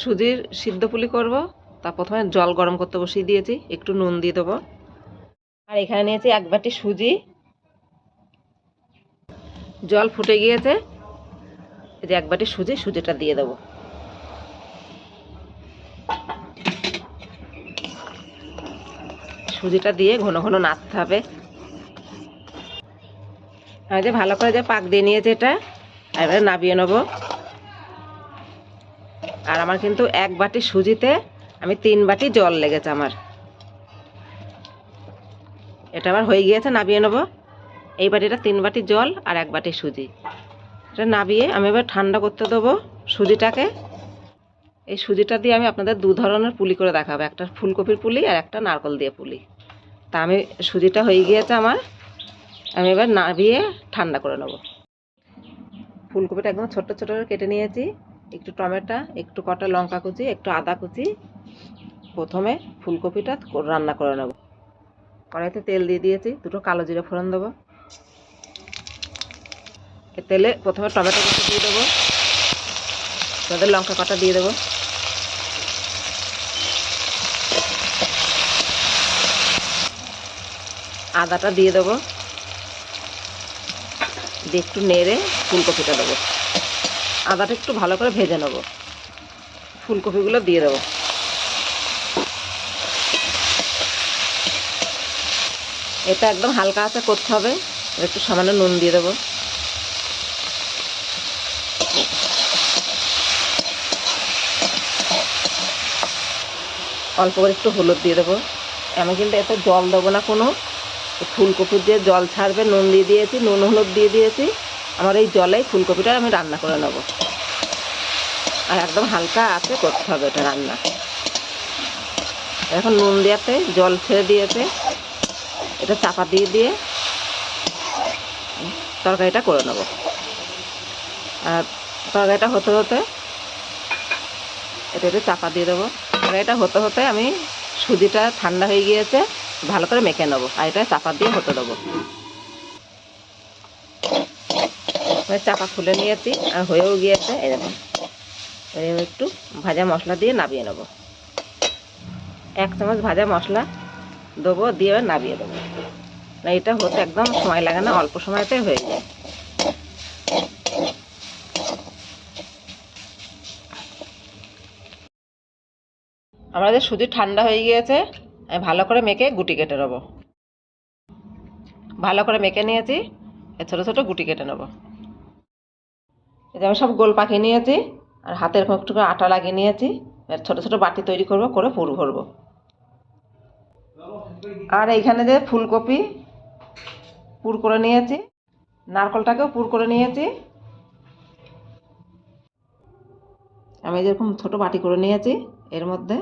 সুজির সিদ্ধ পুলি করব, তা প্রথমে জল গরম করতে বসিয়ে দিয়েছি, একটু নুন দিয়ে দেবো। আর এখানে নিয়েছি এক বাটি সুজি। জল ফুটে গিয়েছে যে এক বাটি সুজি, সুজিটা দিয়ে দেবো। সুজিটা দিয়ে ঘন ঘন নাড়তে হবে। আর যে ভালো করে যে পাক দিয়ে নিয়েছে এটা, এবারে নাবিয়ে নেব। আর আমার কিন্তু এক বাটি সুজিতে আমি তিন বাটি জল লেগেছে আমার। এটা আমার হয়ে গিয়েছে, নাবিয়ে নেব। এই বাটিটা তিন বাটি জল আর এক বাটি সুজি। এটা নাবিয়ে আমি এবার ঠান্ডা করতে দেবো সুজিটাকে। এই সুজিটা দিয়ে আমি আপনাদের দু ধরনের পুলি করে দেখাবো, একটা ফুলকপির পুলি আর একটা নারকল দিয়ে পুলি। তা আমি সুজিটা হয়ে গিয়েছে আমার, আমি এবার নাবিয়ে ঠান্ডা করে নেব। ফুলকপিটা একদম ছোট করে কেটে নিয়েছি। একটু টমেটো, একটু কটা লঙ্কা কুচি, একটু আদা কুচি। প্রথমে ফুলকপিটা রান্না করে নেব। কড়াইতে তেল দিয়ে দিয়েছি, দুটো কালো জিরে ফোড়ন দেবো। তেলে প্রথমে টমেটো কুচি দিয়ে দেবো। তাদের লঙ্কা কটা দিয়ে দেবো। আদাটা দিয়ে দেবো। দিয়ে একটু নেড়ে ফুলকপিটা দেবো। আদাটা একটু ভালো করে ভেজে নেব। ফুলকপিগুলো দিয়ে দেবো। এটা একদম হালকা আছে করতে হবে। একটু সামান্য নুন দিয়ে দেবো। অল্প করে একটু হলুদ দিয়ে দেবো। আমি কিন্তু এতে জল দেবো না কোনো। ফুলকপি দিয়ে জল ছাড়বে, নুন দিয়ে দিয়েছি, নুন হলুদ দিয়ে দিয়েছি। আমার এই জলেই ফুলকপিটা আমি রান্না করে নেব। আর একদম হালকা আছে করতে হবে এটা রান্না। এখন নুন দেওয়াতে জল ছেড়ে দিয়েছে। এটা চাপা দিয়ে দিয়ে তরকারিটা করে নেব। আর তরকারিটা হতে হতে এটা একটু চাপা দিয়ে দেবো। তরকারিটা হতে হতে আমি সুজিটা ঠান্ডা হয়ে গিয়েছে, ভালো করে মেখে নেব। আর এটা চাপা দিয়ে হতে দেবো। এবার চাপা খুলে নিয়েছি আর হয়েও গিয়েছে এরকম এবার একটু ভাজা মশলা দিয়ে নাবিয়ে নেব। এক চামচ ভাজা মশলা দেবো, দিয়ে নাবিয়ে দেবো। না, এটা হতে একদম সময় লাগে না, অল্প সময়তে হয়ে যায়। আমাদের সুজি ঠান্ডা হয়ে গিয়েছে ভালো করে মেখে গুটি কেটে নেব। ভালো করে মেখে নিয়েছি ছোটো ছোটো গুটি কেটে নেব। এই আমি সব গোল পাকিয়ে নিয়েছি, আর হাতে এরকম একটু করে আটা লাগিয়ে নিয়েছি। এবার ছোটো ছোটো বাটি তৈরি করব, করে পুর ভরবো। আর এইখানে যে ফুলকপি পুর করে নিয়েছি, নারকলটাকেও পুর করে নিয়েছি। আমি যেরকম ছোট বাটি করে নিয়েছি, এর মধ্যে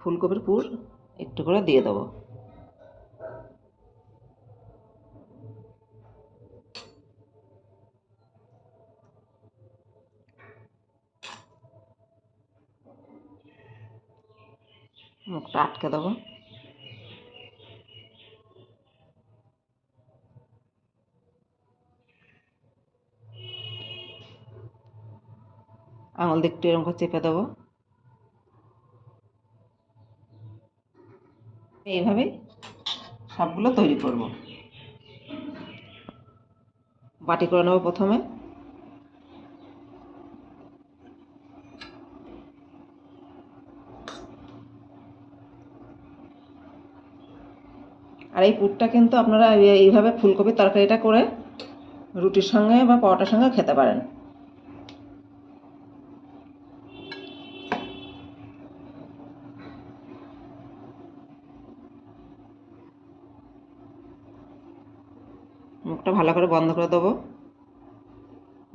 ফুলকপির পুর একটু করে দিয়ে দেবো। মুখটা আটকে দেবো। আঙুল দিয়ে একটু এরকম করে চেপে দেবো। এইভাবেই সবগুলো তৈরি করব। বাটি করে নেব প্রথমে। আর এই পুরটা কিন্তু আপনারা এইভাবে ফুলকপির তরকারিটা করে রুটির সঙ্গে বা পরোটার সঙ্গে খেতে পারেন। মুখটা ভালো করে বন্ধ করে দেবো।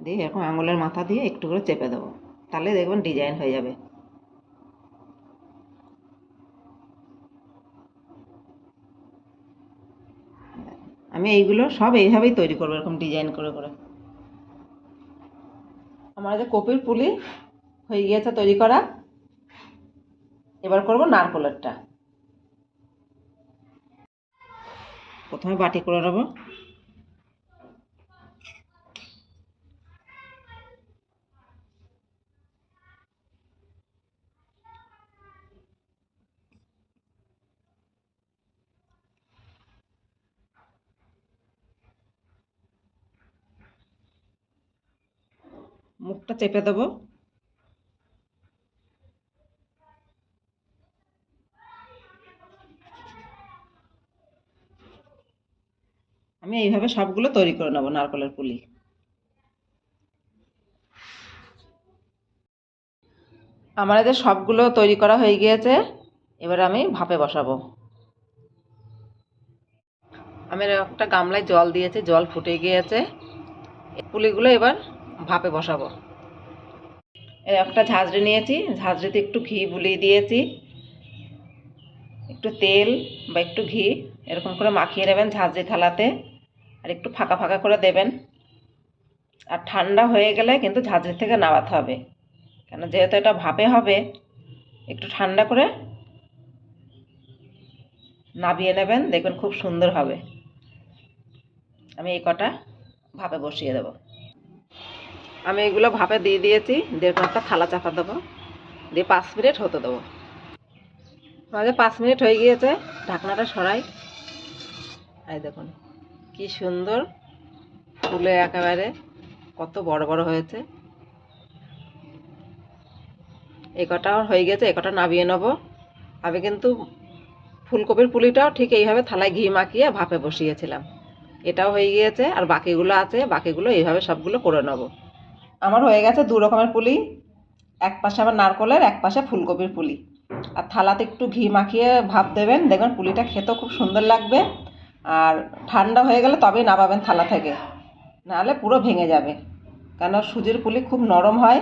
দিয়ে এরকম আঙুলের মাথা দিয়ে একটু করে চেপে দেবো। তাহলে দেখবেন ডিজাইন হয়ে যাবে। আমি এইগুলো সব এইভাবেই তৈরি করব, এরকম ডিজাইন করে করে। আমার যে কপির পুলি হয়ে গিয়েছে তৈরি করা। এবার করব নারকলেরটা। প্রথমে বাটি করে নেব। মুখটা চেপে দেবো। আমি এইভাবে সবগুলো তৈরি করে নেব, নারকলের পুলি। আমার এদের সবগুলো তৈরি করা হয়ে গিয়েছে, এবার আমি ভাপে বসাবো। আমি একটা গামলায় জল দিয়েছি, জল ফুটে গিয়েছে। পুলিগুলো এবার ভাপে বসাবো। একটা ঝাঁঝরি নিয়েছি, ঝাঁঝরিতে একটু ঘি বুলিয়ে দিয়েছি। একটু তেল বা একটু ঘি, এরকম করে মাখিয়ে নেবেন ঝাঁঝরি থালাতে, আর একটু ফাঁকা ফাঁকা করে দেবেন। আর ঠান্ডা হয়ে গেলে কিন্তু ঝাঁঝরি থেকে নামাতে হবে। কেন যেহেতু এটা ভাপে হবে, একটু ঠান্ডা করে নাবিয়ে নেবেন, দেখবেন খুব সুন্দর হবে। আমি এই কটা ভাপে বসিয়ে দেবো। আমি এগুলো ভাপে দিয়ে দিয়েছি, দেড় একটা থালা চাপা দেবো, দিয়ে পাঁচ মিনিট হতে দেবো। মাঝে পাঁচ মিনিট হয়ে গিয়েছে, ঢাকনাটা সরাই। এই দেখুন, কি সুন্দর ফুলে একেবারে, কত বড় বড় হয়েছে। এই কটা হয়ে গেছে, এ কটা নাবিয়ে নেব। আমি কিন্তু ফুলকপির পুলিটাও ঠিক এইভাবে থালায় ঘি মাখিয়ে ভাপে বসিয়েছিলাম। এটাও হয়ে গিয়েছে, আর বাকিগুলো আছে, বাকিগুলো এইভাবে সবগুলো করে নেব। আমার হয়ে গেছে দু রকমের পুলি। এক পাশে আমার নারকলের, এক পাশে ফুলকপির পুলি। আর থালাতে একটু ঘি মাখিয়ে ভাপ দেবেন। দেখবেন পুলিটা খেতেও খুব সুন্দর লাগবে। আর ঠান্ডা হয়ে গেলে তবেই নামাবেন থালা থেকে। নাহলে পুরো ভেঙে যাবে। কেন সুজির পুলি খুব নরম হয়।